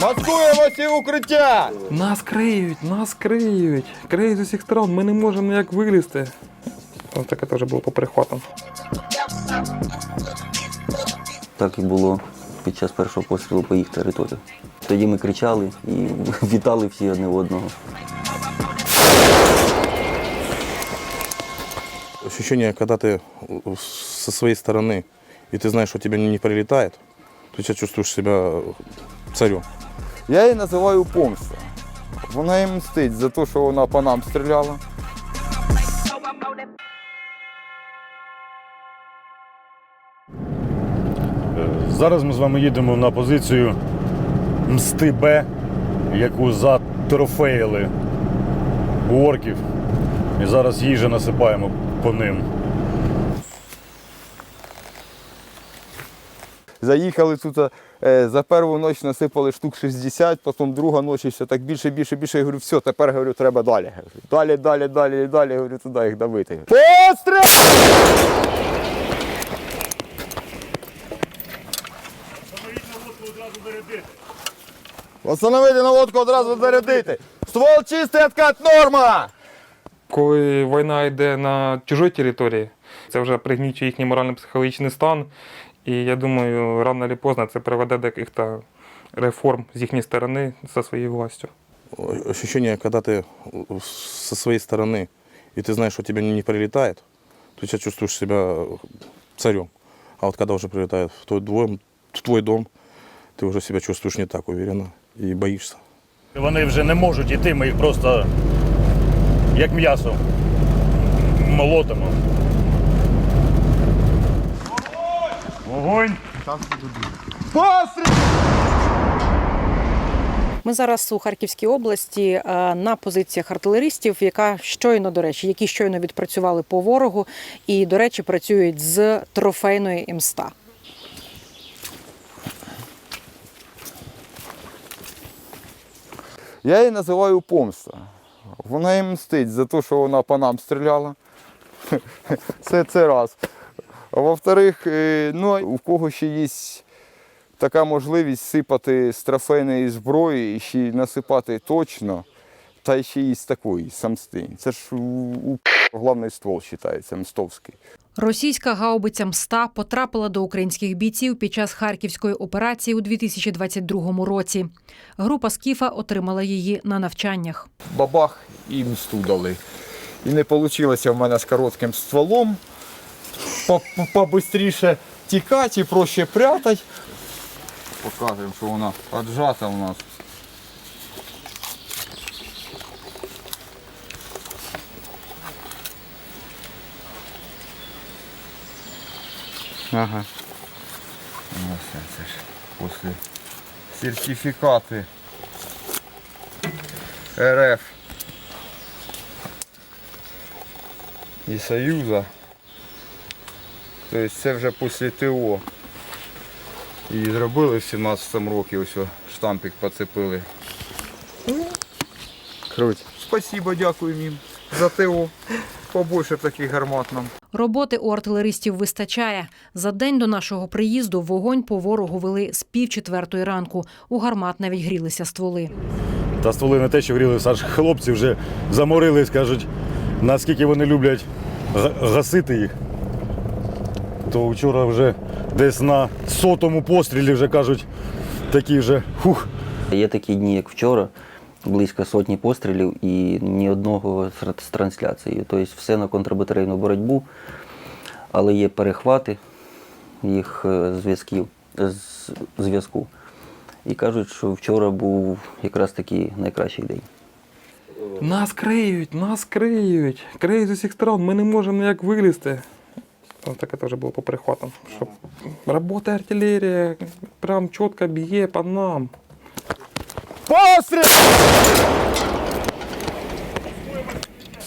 Маскуємо всі укриття! Нас криють, нас криють. Криють з усіх сторон, ми не можемо ніяк вилізти. Ось таке теж було по перехватам. Так і було під час першого пострілу по їх території. Тоді ми кричали і вітали всі одне одного. Ощущение, когда ты со своей стороны, и ты знаешь, что тебе не прилетает, ты себя чувствуешь себя царем. Я її називаю помста. Вона їм мстить за те, що вона по нам стріляла. Зараз ми з вами їдемо на позицію Мсти Б, яку затрофеїли у орків. І зараз їжа насипаємо по ним. Заїхали тут е, за першу ніч насипали штук 60, потім друга ніч і все так більше, більше, більше. Я говорю, все, тепер говорю, треба далі. Далі, далі, далі, далі, говорю, туди їх давити. Постріл! Остановити наводку одразу зарядити. Ствол чистий, откат норма! Коли війна йде на чужій території, це вже пригнічує їхній морально-психологічний стан. І я думаю, рано чи поздно це приведе до якихось реформ з їхньої сторони за своєю властю. Ощущение, когда ты со своей стороны, и ты знаешь, что тебе не прилетает, ты себя чувствуешь себя царем. А вот когда уже прилетает в твой дом, в твой дом ты уже себя чувствуешь не так уверенно и боишься. Вони вже не можуть йти, ми їх просто як м'ясо молотимо. Вогонь! Постріл! Ми зараз у Харківській області е, на позиціях артилеристів, яка щойно, до речі, які щойно відпрацювали по ворогу, і, до речі, працюють з трофейної МСТА. Я її називаю помста. Вона їм мстить за те, що вона по нам стріляла. Це, це раз. А во-вторых, е, ну, у кого ще є така можливість сипати з трофейної зброї і ще насипати точно, та ще й з такої самсти. Це ж у, у головний ствол вважається, мстовський. Російська гаубиця МСТА потрапила до українських бійців під час харківської операції у 2022 році. Група Скіфа отримала її на навчаннях. бабах і мсту дали. І не вийшло в мене з коротким стволом. По- по- Побистріше тікати і проще прятати. Показуємо, що вона отжата у нас. Ага. Ось це, це ж після сертифікати РФ і Союза. Тобто це вже після ТО. І зробили в 17-му році ось штампик поцепили. Круть. Спасибо, дякую їм за ТО. Побольше таких гармат нам. Роботи у артилеристів вистачає. За день до нашого приїзду вогонь по ворогу вели з пів четвертої ранку. У гармат навіть грілися стволи. Та стволи не те, що грілися, аж хлопці вже заморились, кажуть, наскільки вони люблять гасити їх. То вчора вже десь на сотому пострілі вже кажуть, такі вже хух. Є такі дні, як вчора, близько сотні пострілів і ні одного з- трансляцією. Тобто все на контрбатарейну боротьбу, але є перехвати їх е, зв'язків з зв'язку. І кажуть, що вчора був якраз такий найкращий день. Нас криють, нас криють. Криють з усіх сторон, ми не можемо ніяк вилізти. Ось таке теж було по перехватам. Що робота артилерія прям чітко б'є по нам. Постріл!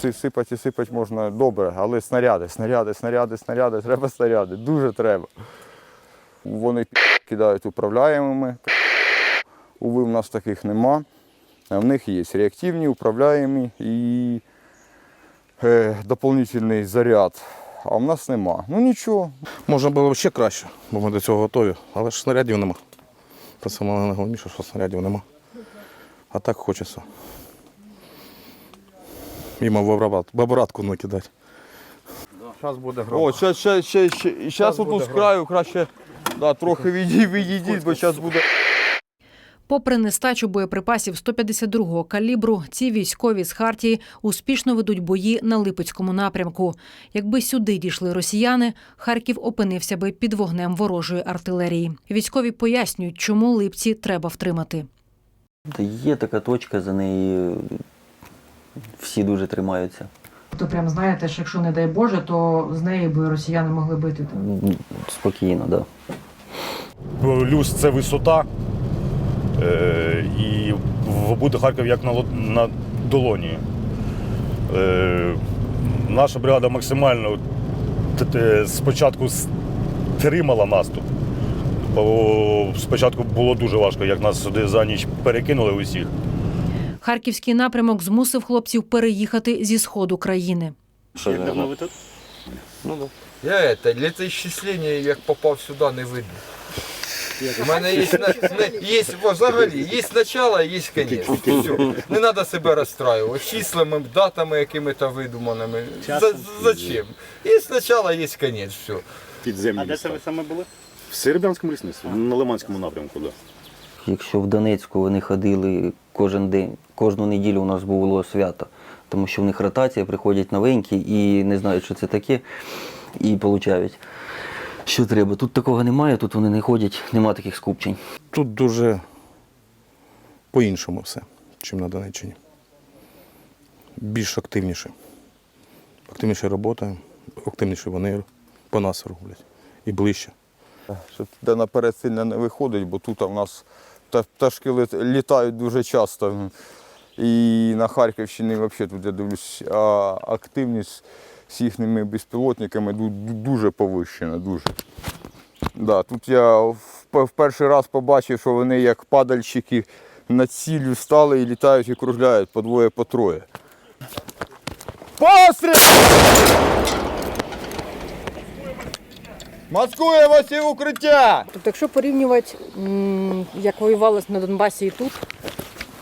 Си- Сипати, сипати можна добре, але снаряди, снаряди, снаряди, снаряди, треба снаряди, дуже треба. Вони кидають управляємими. Уви, в нас таких нема. В них є реактивні, управляємі і е, доповнительний заряд. А в нас нема. Ну нічого. Можна було б ще краще, бо ми до цього готові, але ж снарядів нема. Це саме найголовніше, що снарядів нема. А так хочеться. В обратку накидати. Зараз буде гром. О, ще, ще, ще, ще. Зараз отут з краю краще да, трохи відій- відійдіть, бо зараз буде. Попри нестачу боєприпасів 152-го калібру, ці військові з Хартії успішно ведуть бої на Липецькому напрямку. Якби сюди дійшли росіяни, Харків опинився би під вогнем ворожої артилерії. Військові пояснюють, чому липці треба втримати. Є така точка, за неї всі дуже тримаються. То прям знаєте, що якщо не дай Боже, то з неї би росіяни могли бити. Спокійно, так. Да. Люс це висота. Е, і в- буде Харків як на, на долоні. Е, наша бригада максимально спочатку стримала наступ. Бо спочатку було дуже важко, як нас сюди за ніч перекинули усіх. Харківський напрямок змусив хлопців переїхати зі сходу країни. Я это, для ісчислення, як попав сюди, не видно. У мене є, не- є взагалі, є начало, є кінець. Все. Не треба себе розстраювати числами, датами якими-то видуманими. За, зачем? Є начало, є кінець, все. підземні. А де це ви саме були? В Серебрянському лісництві, на Лиманському напрямку, так. Якщо в Донецьку вони ходили кожен день, кожну неділю у нас було свято, тому що в них ротація, приходять новенькі і не знають, що це таке, і получають, що треба. Тут такого немає, тут вони не ходять, нема таких скупчень. Тут дуже по-іншому все, ніж на Донеччині. Більш активніше. Активніше робота, активніше вони по нас роблять. І ближче. Щоб туди наперед сильно не виходить, бо тут у нас пташки літають дуже часто. І на Харківщині взагалі тут я дивлюсь, а, активність з їхніми безпілотниками ду- ду- дуже повищена. Дуже. Да, тут я в, в перший раз побачив, що вони як падальщики над ціллю стали і літають і кружляють по двоє, по троє. Постріл! Маскуємо всі укриття! Тобто, якщо порівнювати, як воювалось на Донбасі і тут,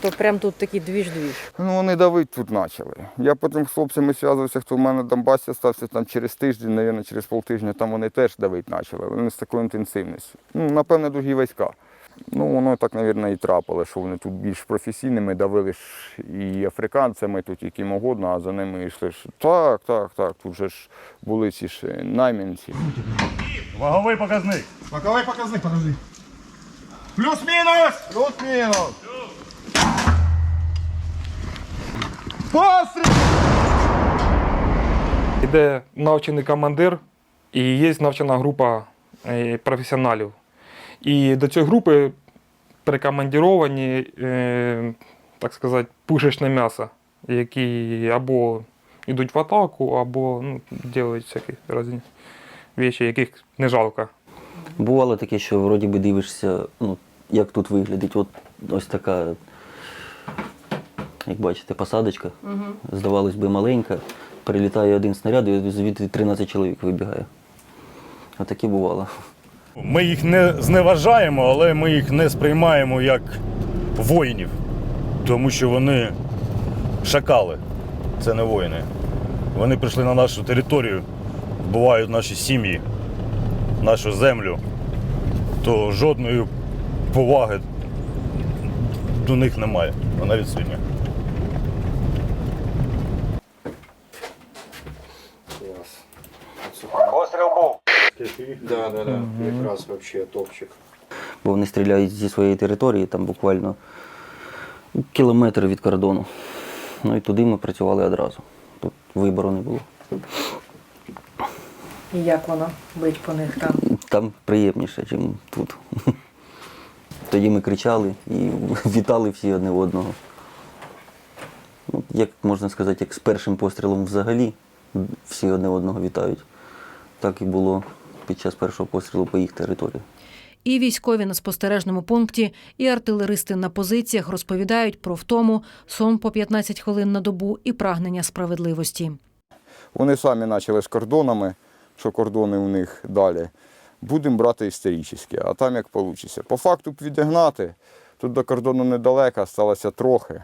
то прям тут такий двіж-двіж. Ну, вони давити тут почали. Я потім з хлопцями зв'язувався, хто в мене на Донбасі стався там через тиждень, мабуть, через полтижня, там вони теж давити почали. Вони з такою інтенсивністю. Ну, напевне, другі війська. Ну, воно так, мабуть, і трапило, що вони тут більш професійними давили ж і африканцями, тут яким угодно, а за ними йшли ж. Так, так, так. Тут же ж були ці ж наймінці. Ваговий показник. Боковий показник, подожди. Плюс-мінус! Плюс-мінус! Постріл! Іде навчений командир і є навчена група е, професіоналів. І до цієї групи прикомандіровані, е, так сказати, пушечне м'ясо, які або йдуть в атаку, або ну, роблять всякі різні речі, яких не жалко. Бувало таке, що вроді би дивишся, ну, як тут виглядить. От ось така, як бачите, посадочка. Здавалось би, маленька. Прилітає один снаряд, і звідти 13 чоловік вибігає. Отаке бувало. Ми їх не зневажаємо, але ми їх не сприймаємо як воїнів, тому що вони шакали. Це не воїни. Вони прийшли на нашу територію, вбивають наші сім'ї, нашу землю, то жодної поваги до них немає. Вона відсутня. Да, да, да. Якраз вообще топчик. Бо вони стріляють зі своєї території, там буквально кілометр від кордону. Ну і туди ми працювали одразу. Тут вибору не було. І як воно бить по них там? Там приємніше, ніж тут. Тоді ми кричали і вітали всі одне одного. Ну, як можна сказати, як з першим пострілом взагалі всі одне одного вітають. Так і було під час першого пострілу по їх території. І військові на спостережному пункті, і артилеристи на позиціях розповідають про втому, сон по 15 хвилин на добу і прагнення справедливості. Вони самі почали з кордонами, що кордони у них далі. будемо брати історичні, а там як вийде. По факту б відігнати, тут до кордону недалеко, сталося трохи.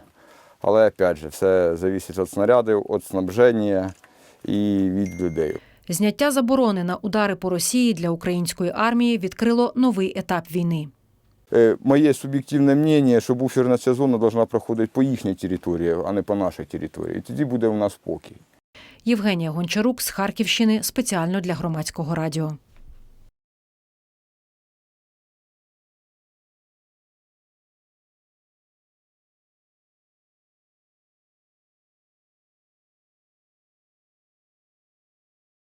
Але опять же, все залежить від снарядів, від снабження і від людей. Зняття заборони на удари по Росії для української армії відкрило новий етап війни. Е, Моє суб'єктивне мнення, що буферна ця зона повинна проходити по їхній території, а не по нашій території. І тоді буде у нас спокій. Євгенія Гончарук з Харківщини спеціально для громадського радіо.